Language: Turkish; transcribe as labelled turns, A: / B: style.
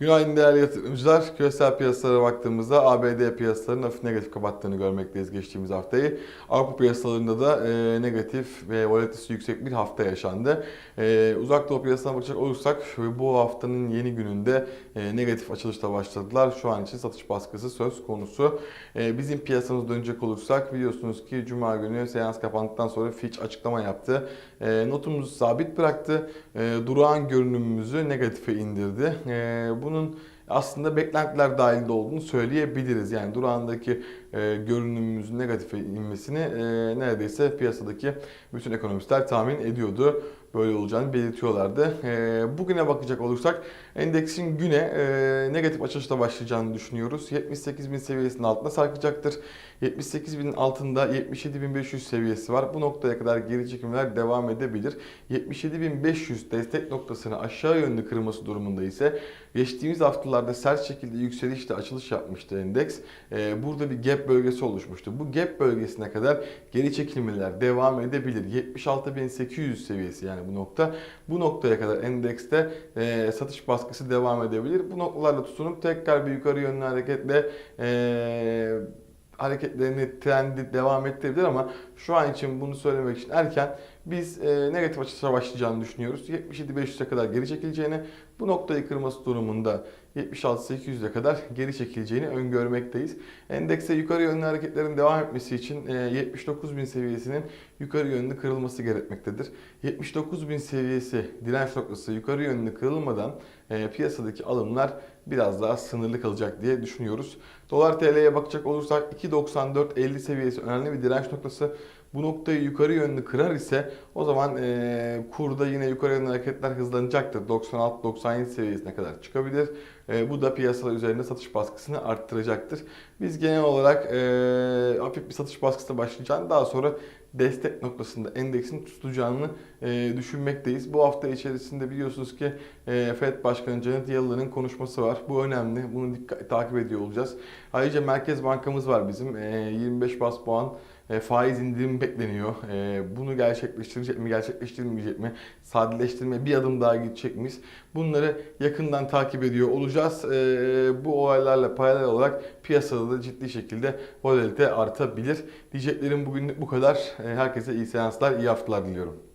A: Günaydın değerli yatırımcılar. Küresel piyasalara baktığımızda ABD piyasalarının hafif negatif kapattığını görmekteyiz geçtiğimiz haftayı. Avrupa piyasalarında da e, negatif ve volatilitesi yüksek bir hafta yaşandı. E, uzak doğu piyasalarına bakacak olursak bu haftanın yeni gününde e, negatif açılışla başladılar. Şu an için satış baskısı söz konusu. E, bizim piyasamıza dönecek olursak biliyorsunuz ki Cuma günü seans kapandıktan sonra Fitch açıklama yaptı. E, notumuzu sabit bıraktı. E, durağan görünümümüzü negatife indirdi. E, bunun aslında beklentiler dahilinde olduğunu söyleyebiliriz. Yani durağındaki e, görünümümüzün negatife inmesini e, neredeyse piyasadaki bütün ekonomistler tahmin ediyordu. Böyle olacağını belirtiyorlardı. E, bugüne bakacak olursak endeksin güne e, negatif açılışla başlayacağını düşünüyoruz. 78.000 seviyesinin altına sarkacaktır. 78.000'in altında 77.500 seviyesi var. Bu noktaya kadar geri çekimler devam edebilir. 77.500 destek noktasını aşağı yönlü kırması durumunda ise geçtiğimiz haftalarda sert şekilde yükselişle açılış yapmıştı endeks. Ee, burada bir gap bölgesi oluşmuştu. Bu gap bölgesine kadar geri çekilmeler devam edebilir. 76.800 seviyesi yani bu nokta. Bu noktaya kadar endekste e, satış baskısı devam edebilir. Bu noktalarla tutunup tekrar bir yukarı yönlü hareketle e, hareketlerini, trendi devam ettirebilir ama şu an için bunu söylemek için erken. Biz e, negatif açılışa başlayacağını düşünüyoruz. 77.500'e kadar geri çekileceğini, bu noktayı kırması durumunda 76.800'e kadar geri çekileceğini öngörmekteyiz. Endekse yukarı yönlü hareketlerin devam etmesi için e, 79.000 seviyesinin yukarı yönlü kırılması gerekmektedir. 79.000 seviyesi direnç noktası yukarı yönlü kırılmadan e, piyasadaki alımlar biraz daha sınırlı kalacak diye düşünüyoruz. Dolar TL'ye bakacak olursak 2.94.50 seviyesi önemli bir direnç noktası. Bu noktayı yukarı yönlü kırar ise o zaman e, kurda yine yukarı yönlü hareketler hızlanacaktır. 96-97 seviyesine kadar çıkabilir. E, bu da piyasalar üzerinde satış baskısını arttıracaktır. Biz genel olarak e, hafif bir satış baskısına başlayacağını daha sonra destek noktasında endeksin tutacağını e, düşünmekteyiz. Bu hafta içerisinde biliyorsunuz ki e, FED Başkanı Janet Yellen'ın konuşması var. Bu önemli. Bunu dikkat, takip ediyor olacağız. Ayrıca Merkez Bankamız var bizim. E, 25 bas puan e, faiz indirimi bekleniyor. E, bunu gerçekleştirecek mi, gerçekleştirmeyecek mi? Sadeleştirme bir adım daha gidecek miyiz? Bunları yakından takip ediyor olacağız. E, bu olaylarla paralel olarak piyasada da ciddi şekilde volatilite artabilir. Diyeceklerim bugünlük bu kadar. Herkese iyi seanslar, iyi haftalar diliyorum.